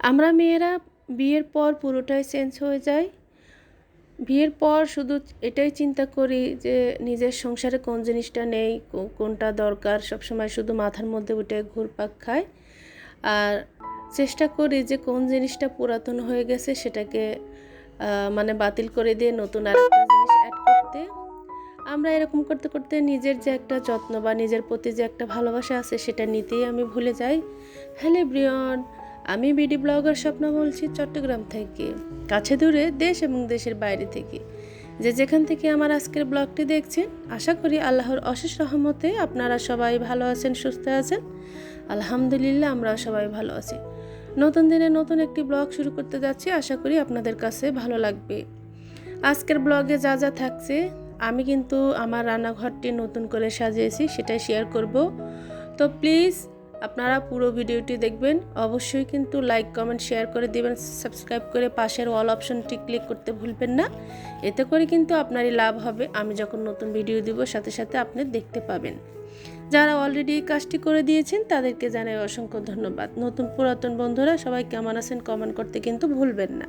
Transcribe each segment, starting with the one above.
আমরা মেয়েরা বিয়ের পর পুরোটাই চেঞ্জ হয়ে যায় বিয়ের পর শুধু এটাই চিন্তা করি যে নিজের সংসারে কোন জিনিসটা নেই কোনটা দরকার। সবসময় শুধু মাথার মধ্যে উঠে ঘুরপাক খায় আর চেষ্টা করি যে কোন জিনিসটা পুরাতন হয়ে গেছে সেটাকে মানে বাতিল করে দিয়ে নতুন আরেকটা জিনিস অ্যাড করতে। আমরা এরকম করতে করতে নিজের যে একটা যত্ন বা নিজের প্রতি যে একটা ভালোবাসা আছে সেটা নিতেই আমি ভুলে যাই। হ্যালো ব্রিয়ন আমি বিডি ব্লগার স্বপ্ন বলছি চট্টগ্রাম থেকে, কাছে দূরে দেশ এবং দেশের বাইরে থেকে। যে যেখান থেকে আমার আজকের ব্লগটি দেখছেন, আশা করি আল্লাহর অশেষ রহমতে আপনারা সবাই ভালো আছেন, সুস্থ আছেন। আলহামদুলিল্লাহ আমরা সবাই ভালো আছি। নতুন দিনে নতুন একটি ব্লগ শুরু করতে যাচ্ছি, আশা করি আপনাদের কাছে ভালো লাগবে। আজকের ব্লগে যা যা থাকছে, আমি কিন্তু আমার রান্নাঘরটি নতুন করে সাজিয়েছি, সেটাই শেয়ার করব। তো প্লিজ আপনারা পুরো ভিডিওটি দেখবেন। অবশ্যই কিন্তু লাইক কমেন্ট শেয়ার করে দিবেন। সাবস্ক্রাইব করে পাশের অল অপশনটি ক্লিক করতে ভুলবেন না। এতে করে কিন্তু আপনারই লাভ হবে। আমি যখন নতুন ভিডিও দিব, সাথে সাথে আপনি দেখতে পাবেন। যারা অলরেডি এই কাজটি করে দিয়েছেন, তাদেরকে জানাই অসংখ্য ধন্যবাদ। নতুন পুরাতন বন্ধুরা, সবাই কেমন আছেন কমেন্ট করতে কিন্তু ভুলবেন না।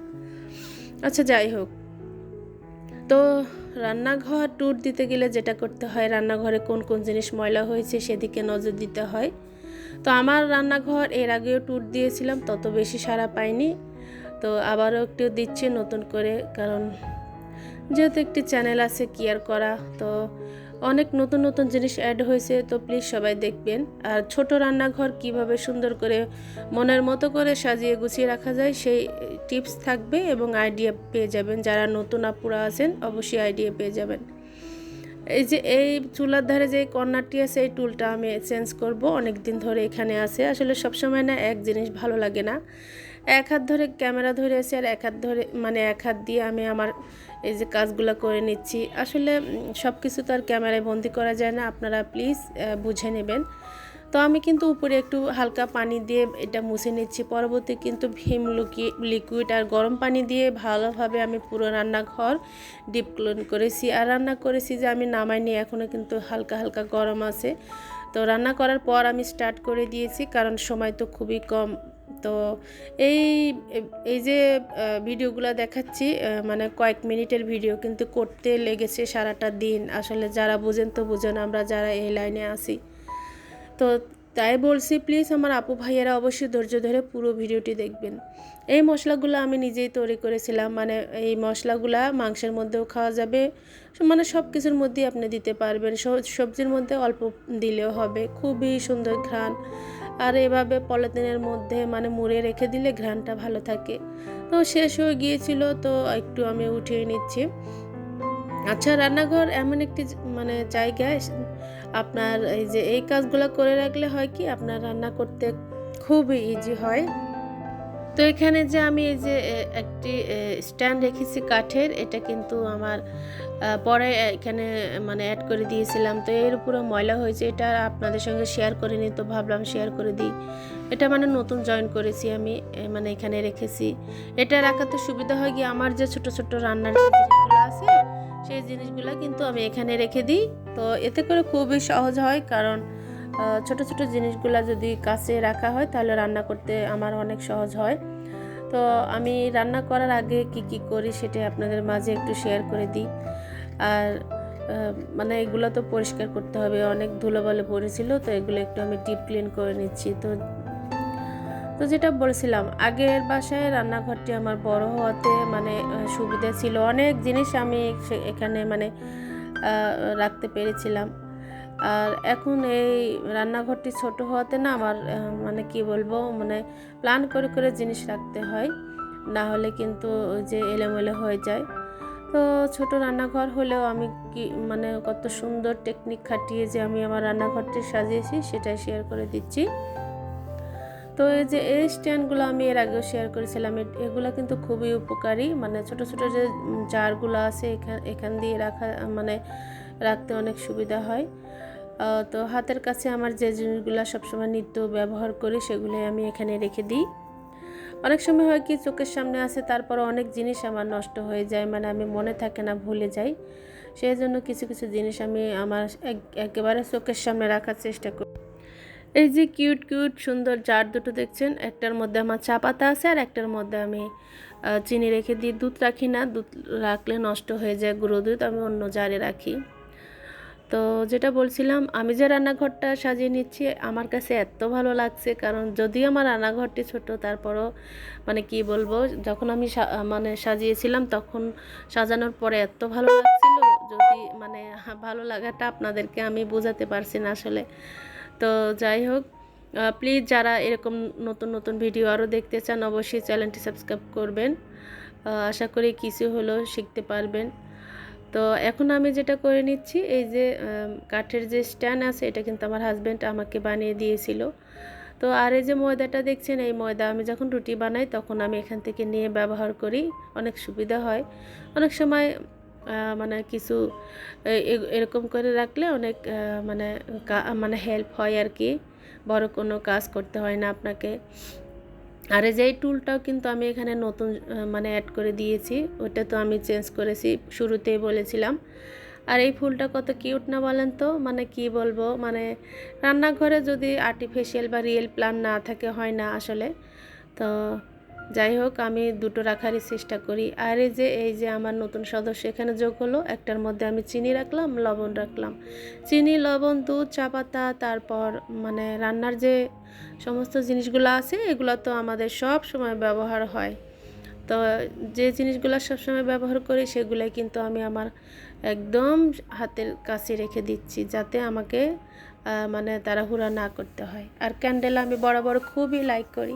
আচ্ছা যাই হোক। তো রান্নাঘর ট্যুর দিতে গেলে যেটা করতে হয়, রান্নাঘরে কোন কোন জিনিস ময়লা হয়েছে সেদিকে নজর দিতে হয়। তো আমার রান্নাঘর এর আগেও ট্যুর দিয়েছিলাম, তত বেশি সাড়া পাইনি। তো আবারও একটু দিচ্ছি নতুন করে, কারণ যেহেতু একটি চ্যানেল আছে কেয়ার করা, তো অনেক নতুন নতুন জিনিস অ্যাড হয়েছে, তো প্লিজ সবাই দেখবেন। আর ছোট রান্নাঘর কীভাবে সুন্দর করে মনের মতো করে সাজিয়ে গুছিয়ে রাখা যায়, সেই টিপস থাকবে এবং আইডিয়া পেয়ে যাবেন। যারা নতুন আপুরা আছেন, অবশ্যই আইডিয়া পেয়ে যাবেন। এই যে এই চুলার ধারে যে কর্নারটি আছে, এই টুলটা আমি চেঞ্জ করব। অনেক দিন ধরে এখানে আছে। আসলে সবসময় না এক জিনিস ভালো লাগে না। এক হাত ধরে ক্যামেরা ধরে আছি আর এক হাত ধরে মানে এক হাত দিয়ে আমি আমার এই যে কাজগুলো করে নিচ্ছি। আসলে সব কিছু তো আর ক্যামেরায় বন্দি করা যায় না। আপনারা প্লিজ বুঝে নেবেন। তো আমি কিন্তু উপরে একটু হালকা পানি দিয়ে এটা মুছে নিচ্ছি। পরবর্তী কিন্তু ভীম লুকি লিকুইড আর গরম পানি দিয়ে ভালোভাবে আমি পুরো রান্নাঘর ডিপ ক্লিন করেছি। আর রান্না করেছি যে আমি নামাইনি এখনও কিন্তু হালকা হালকা গরম আছে। তো রান্না করার পর আমি স্টার্ট করে দিয়েছি, কারণ সময় তো খুবই কম। তো এই এই যে ভিডিওগুলো দেখাচ্ছি মানে কয়েক মিনিটের ভিডিও কিন্তু করতে লেগেছে সারাটা দিন। আসলে যারা বুঝেন তো বুঝেন, আমরা যারা এই লাইনে আছি। তো তাই বলছি প্লিজ আমার আপু ভাইয়েরা অবশ্যই ধৈর্য ধরে পুরো ভিডিওটি দেখবেন। এই মশলাগুলো আমি নিজেই তৈরি করেছিলাম মানে এই মশলাগুলা মাংসের মধ্যেও খাওয়া যাবে মানে সব কিছুর মধ্যেই আপনি দিতে পারবেন। সবজির মধ্যে অল্প দিলেও হবে, খুবই সুন্দর ঘ্রাণ। আর এভাবে পলিথিনের মধ্যে মানে মুড়ে রেখে দিলে ঘ্রাণটা ভালো থাকে। তো শেষ হয়ে গিয়েছিল, তো একটু আমি উঠিয়ে নিচ্ছি। আচ্ছা রান্নাঘর এমন একটি মানে জায়গায় আপনার এই যে এই কাজগুলো করে রাখলে হয় কি আপনার রান্না করতে খুবই ইজি হয়? তো এখানে যে আমি এই যে একটি স্ট্যান্ড রেখেছি কাঠের, এটা কিন্তু আমার পরে এখানে মানে অ্যাড করে দিয়েছিলাম। তো এর উপরে ময়লা হয়েছে, এটা আপনাদের সঙ্গে শেয়ার করে নি তো ভাবলাম শেয়ার করে দিই। এটা মানে নতুন জয়েন করেছি আমি মানে এখানে রেখেছি। এটা রাখাতে সুবিধা হয় কি আমার যে ছোট ছোট রান্নার জিনিসগুলো আছে সেই জিনিসগুলো কিন্তু আমি এখানে রেখে দিই। তো এতে করে খুবই সহজ হয় কারণ ছোট ছোট জিনিসগুলো যদি কাছে রাখা হয় তাহলে রান্না করতে আমার অনেক সহজ হয়। তো আমি রান্না করার আগে কি কি করি সেটা আপনাদের মাঝে একটু শেয়ার করে দিই। আর মানে এগুলো তো পরিষ্কার করতে হবে, অনেক ধুলোবালি পড়েছিল তো এগুলো একটু আমি ডিপ ক্লিন করে নিচ্ছি। তো তো যেটা বলছিলাম, আগের বাসায় রান্নাঘরটি আমার বড় হওয়াতে মানে সুবিধা ছিল। অনেক জিনিস আমি এখানে মানে রাখতে পেরেছিলাম। আর এখন এই রান্নাঘরটি ছোট হওয়াতে না আমার মানে কি বলব মানে প্ল্যান করে করে জিনিস রাখতে হয়। না হলে কিন্তু যে এলোমেলো হয়ে যায়। তো ছোট রান্নাঘর হলেও আমি কি মানে কত সুন্দর টেকনিক খাটিয়ে যে আমি আমার রান্নাঘরটি সাজিয়েছি, সেটাই শেয়ার করে দিচ্ছি। তো এই যে এই স্ট্যান্ডগুলো আমি এর আগেও শেয়ার করেছিলাম এগুলো কিন্তু খুবই উপকারী। মানে ছোট ছোট যে জারগুলো আছে এখান এখান দিয়ে রাখা মানে রাখতে অনেক সুবিধা হয়। তো হাতের কাছে আমার যে জিনিসগুলো সবসময় নিত্য ব্যবহার করি, সেগুলোই আমি এখানে রেখে দিই। অনেক সময় হয় কি, চোখের সামনে আছে তারপর অনেক জিনিস আমার নষ্ট হয়ে যায় মানে আমি মনে থাকে না, ভুলে যাই। সেই জন্য কিছু কিছু জিনিস আমি আমার এক- একেবারে চোখের সামনে রাখার চেষ্টা করি। এই যে কিউট কিউট, সুন্দর জার দুটো দেখছেন। একটার মধ্যে আমার চা পাতা আছে আর একটার মধ্যে আমি চিনি রেখে দিই দুধ রাখি না। দুধ রাখলে নষ্ট হয়ে যায় গুঁড়ো দুধ, আমি অন্য জারে রাখি। তো যেটা বলছিলাম, আমি যে রান্নাঘরটা সাজিয়ে নিচ্ছি, আমার কাছে এত ভালো লাগছে, কারণ যদিও আমার রান্নাঘরটি ছোট, তারপরও মানে কি বলব, যখন আমি মানে সাজিয়েছিলাম, তখন সাজানোর পরে এত ভালো লাগছিল, যদি মানে ভালো লাগাটা আপনাদেরকে আমি বোঝাতে পারছি না আসলে। তো যাই হোক প্লিজ যারা এরকম নতুন নতুন ভিডিও আরও দেখতে চান, অবশ্যই চ্যানেলটি সাবস্ক্রাইব করবেন। আশা করি কিছু হলেও শিখতে পারবেন। তো এখন আমি যেটা করে নিচ্ছি, এই যে কাঠের যে স্ট্যান্ড আছে, এটা কিন্তু আমার হাজব্যান্ড আমাকে বানিয়ে দিয়েছিল। তো আর এই যে ময়দাটা দেখছেন, এই ময়দা আমি যখন রুটি বানাই, তখন আমি এখান থেকে নিয়ে ব্যবহার করি। অনেক সুবিধা হয়। অনেক সময় মানে কিছু এরকম করে রাখলে অনেক মানে মানে হেল্প হয় আর কি। বড় কোনো কাজ করতে হয় না আপনাকে। আর এই যে টুলটাও কিন্তু আমি এখানে নতুন মানে অ্যাড করে দিয়েছি। ওটা তো আমি চেঞ্জ করেছি, শুরুতেই বলেছিলাম। আর এই ফুলটা কত কিউট না বলেন তো? মানে কি বলব? মানে রান্নাঘরে যদি আর্টিফিশিয়াল বা রিয়েল প্লান না থাকে, হয় না আসলে। তো যাই হোক, আমি দুটো রাখারই চেষ্টা করি। আর এই যে এই যে আমার নতুন সদস্য এখানে যোগ হলো, একটার মধ্যে আমি চিনি রাখলাম, লবণ রাখলাম। চিনি, লবণ, দুধ, চা পাতা, তারপর মানে রান্নার যে সমস্ত জিনিসগুলো আছে, এগুলো তো আমাদের সব সময় ব্যবহার হয়। তো যে জিনিসগুলো সবসময় ব্যবহার করি, সেগুলাই কিন্তু আমি আমার একদম হাতের কাছে রেখে দিচ্ছি, যাতে আমাকে মানে তাড়াহুড়া না করতে হয়। আর ক্যান্ডেল আমি বরাবর খুবই লাইক করি।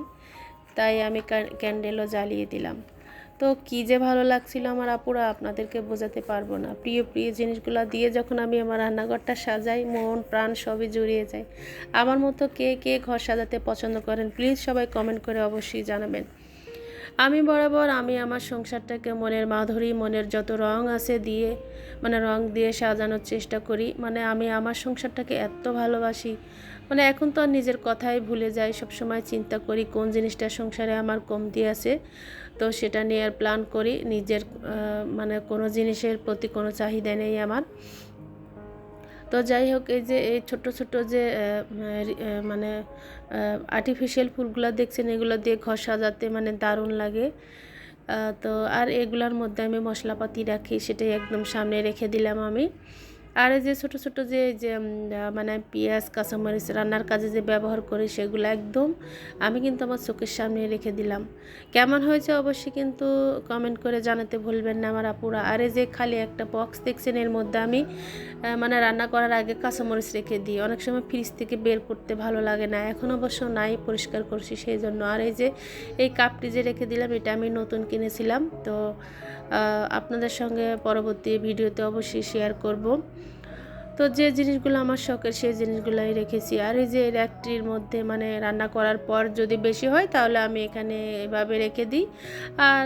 তাই আমি ক্যান্ডেলও জ্বালিয়ে দিলাম। তো কী যে ভালো লাগছিল আমার আপুরা, আপনাদেরকে বোঝাতে পারব না। প্রিয় প্রিয় জিনিসগুলো দিয়ে যখন আমি আমার রান্নাঘরটা সাজাই, মন, প্রাণ সবই জুড়িয়ে যায়। আমার মতো কে কে ঘর সাজাতে পছন্দ করেন প্লিজ সবাই কমেন্ট করে অবশ্যই জানাবেন। আমি বরাবর, আমি আমার সংসারটাকে মনের মাধুরী, মনের যত রং আছে দিয়ে মানে রং দিয়ে সাজানোর চেষ্টা করি। মানে আমি আমার সংসারটাকে এত ভালোবাসি। মানে এখন তো আর নিজের কথাই ভুলে যাই, সবসময় চিন্তা করি কোন জিনিসটা সংসারে আমার কমতি আছে। তো সেটা নিয়ে আর প্ল্যান করি। নিজের মানে কোনো জিনিসের প্রতি কোনো চাহিদা নেই আমার। তো যাই হোক, এই যে এই ছোট ছোট যে মানে আর্টিফিশিয়াল ফুলগুলো দেখছেন, এগুলো দিয়ে ঘর সাজাতে মানে দারুণ লাগে। তো আর এগুলোর মধ্যে আমি মশলাপাতি রাখি, সেটাই একদম সামনে রেখে দিলাম আমি। আর যে ছোট ছোট যে যে মানে পেঁয়াজ, কাঁচামরিচ রান্নার কাজে যে ব্যবহার করি সেগুলো একদম আমি কিন্তু আমার চোখের সামনে রেখে দিলাম। কেমন হয়েছে অবশ্যই কিন্তু কমেন্ট করে জানাতে ভুলবেন না আমার আপুরা। আরে যে খালি একটা বক্স দেখছেন, এর মধ্যে আমি মানে রান্না করার আগে কাঁচামরিচ রেখে দিই। অনেক সময় ফ্রিজ থেকে বের করতে ভালো লাগে না। এখন অবশ্য নাই, পরিষ্কার করছি সেই জন্য আর এই যে, এই কাপটি যে রেখে দিলাম, এটা আমি নতুন কিনেছিলাম। তো আপনাদের সঙ্গে পরবর্তী ভিডিওতে অবশ্যই শেয়ার করব। তো যে জিনিসগুলো আমার শখের সেই জিনিসগুলোই রেখেছি। আর এই যে র্যাকটির মধ্যে মানে রান্না করার পর যদি বেশি হয় তাহলে আমি এখানে এভাবে রেখে দিই। আর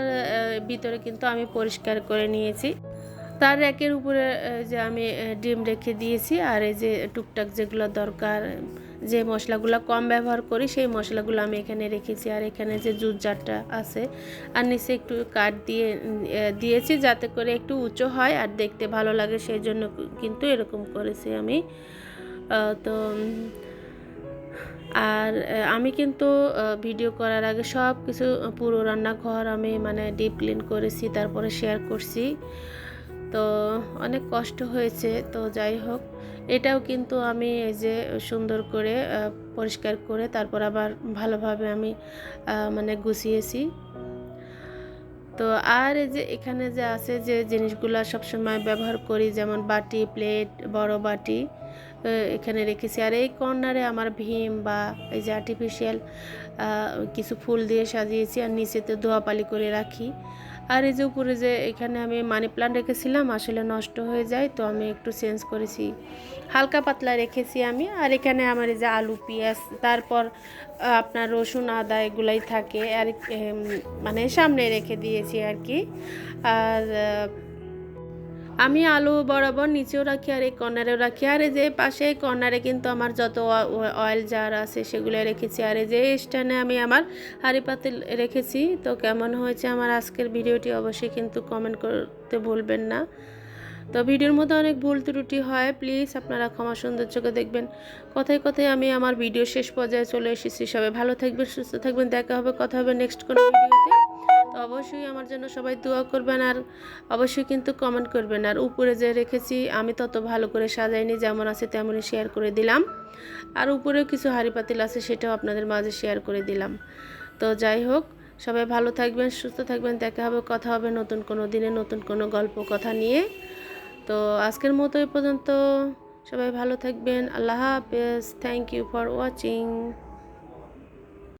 ভিতরে কিন্তু আমি পরিষ্কার করে নিয়েছি। তার র্যাকের উপরে যে আমি ডিম রেখে দিয়েছি। আর এই যে টুকটাক যেগুলো দরকার যে মশলাগুলো কম ব্যবহার করি, সেই মশলাগুলো আমি এখানে রেখেছি। আর এখানে যে জুস জারটা আছে, আর নিচে একটু কাঠ দিয়ে দিয়েছি যাতে করে একটু উঁচু হয় আর দেখতে ভালো লাগে, সেই জন্য কিন্তু এরকম করেছি আমি। তো, আর আমি কিন্তু ভিডিও করার আগে সব কিছু পুরো রান্নাঘর আমি মানে ডিপ ক্লিন করেছি, তারপরে শেয়ার করছি। তো অনেক কষ্ট হয়েছে, তো যাই হোক। এটাও কিন্তু আমি এই যে সুন্দর করে পরিষ্কার করে তারপর আবার ভালোভাবে আমি মানে গুছিয়েছি। তো আর এই যে এখানে যে আছে যে জিনিসগুলো সবসময় ব্যবহার করি, যেমন বাটি, প্লেট, বড় বাটি এখানে রেখেছি। আর এই কর্নারে আমার ভীম বা এই যে আর্টিফিশিয়াল কিছু ফুল দিয়ে সাজিয়েছি আর নিচেতে ধোয়াপালি করে রাখি। আর এই যে উপরে যে এখানে আমি মানি প্লান্ট রেখেছিলাম, আসলে নষ্ট হয়ে যায়, তো আমি একটু চেঞ্জ করেছি। হালকা পাতলা রেখেছি আমি, আর এখানে আমার এই যে আলু, পেঁয়াজ, তারপর আপনার রসুন, আদা এগুলাই থাকে, আর মানে সামনে রেখে দিয়েছি আর কি। আর আমি আলু বরাবর নিচেও রাখি আর এই কর্নারেও রাখি। আর এই যে পাশে কর্নারে কিন্তু আমার যত অয়েল জার আছে সেগুলো রেখেছি। আর এই যে স্ট্যান্ডে আমি আমার হাঁড়ি পাতিল রেখেছি। তো কেমন হয়েছে আমার আজকের ভিডিওটি অবশ্যই কিন্তু কমেন্ট করতে ভুলবেন না। তো ভিডিওর মধ্যে অনেক ভুল ত্রুটি হয় প্লিজ আপনারা ক্ষমা সুন্দর চোখে দেখবেন। কথায় কথায় আমি আমার ভিডিও শেষ পর্যায়ে চলে এসেছি, সবাই ভালো থাকবেন, সুস্থ থাকবেন, দেখা হবে, কথা হবে নেক্সট কোনো ভিডিওতে তো অবশ্যই আমার জন্য সবাই দোয়া করবেন আর অবশ্যই কিন্তু কমেন্ট করবেন। আর উপরে যে রেখেছি, আমি তত ভালো করে সাজাইনি, যেমন আছে তেমনই শেয়ার করে দিলাম। আর উপরেও কিছু হাঁড়ি পাতিল আছে, সেটাও আপনাদের মাঝে শেয়ার করে দিলাম। তো যাই হোক, সবাই ভালো থাকবেন, সুস্থ থাকবেন, দেখা হবে, কথা হবে নতুন কোনো দিনে, নতুন কোনো গল্প, কথা নিয়ে। তো আজকের মতো এ পর্যন্ত। সবাই ভালো থাকবেন। আল্লাহ হাফেজ। Thank you for watching